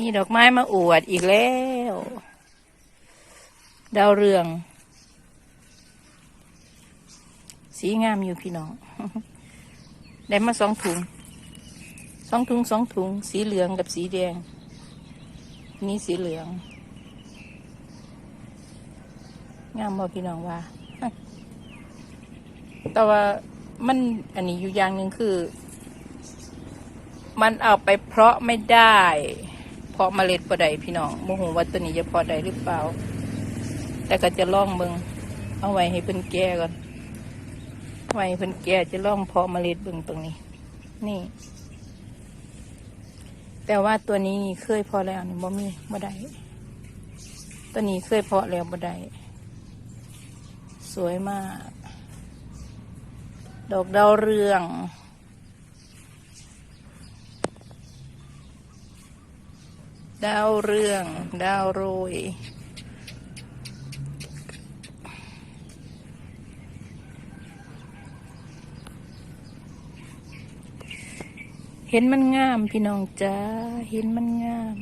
มีดอกไม้มาอวดอีกแล้ว ดาวเรือง สีงามอยู่พี่น้อง ได้มาสองถุง สองถุงสองถุง สีเหลืองกับสีแดง นี่สีเหลือง งามบ่พี่น้องว่า แต่ว่ามันอันนี้อยู่อย่างหนึ่งคือ มันเอาไปเพาะไม่ได้าะเมล็ดบ่ได้พี่น้องโมโหว่าตัวนี้จะพาะได้หรือเปล่า แต่ก็จะล่องเบิงเอาไว้ให้เพิ่นแก่ก่อนไว้เพิ่นแก่จะล่องเพาะเมล็ดเบิงตรงนี้ นี่ แต่ว่าตัวนี้เคยพาะแล้วนี่บ่มีบ่ได้ตัวนี้เคยเพาะแล้วบ่ได้สวยมาก ดอกดาวเรือง ดาวเรือง ดาวโรย เห็นมันงามพี่น้องจ้าเห็นมันงาม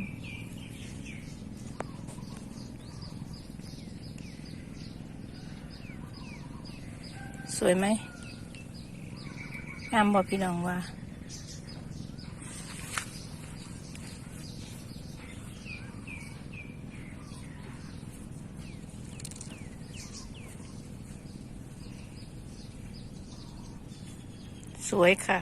สวยไหมงามบอกพี่น้องว่า สวยค่ะ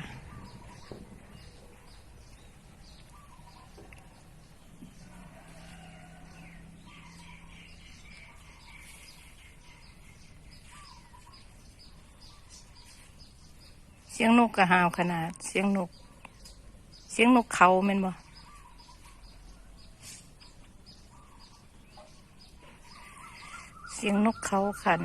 เสียงนกกระหาวขนาด เสียงนก เสียงนกเขาแม่นบ่เสียงนกเขาขัน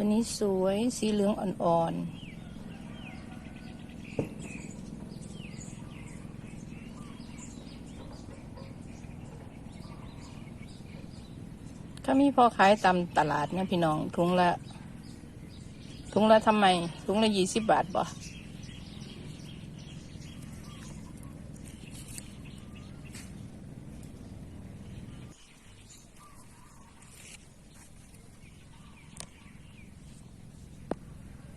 ตัวนี้สวยสีเหลืองอ่อนๆข้ามีพอขายตามตลาดนะพี่น้อง ถุงละ ถุงละทำไม ถุงละยี่สิบบาทบ่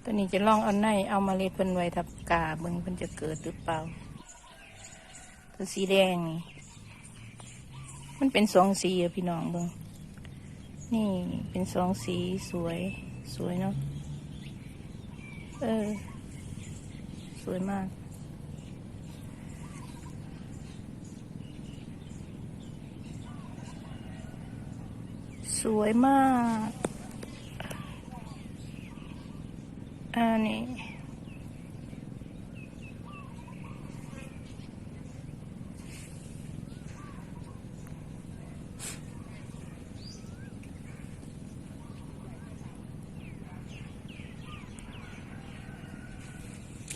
ตอนนี้จะลองเอาในเอามาเล็ดเพิ่นไว้ทับกาเบิ่งเพิ่นจะเกิดหรือเปล่า ตัวสีแดงนี่ มันเป็นสองสีอะพี่น้องเบิ่งนี่เป็นสองสีสวย สวยเนาะ เออ สวยมากสวยมาก อันนี้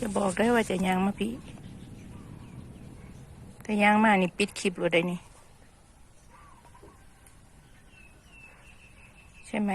จะบอกได้ว่าจะยางมาพี่แต่ยางมานี่ปิดคลิปเลยได้นี่ ใช่ไหม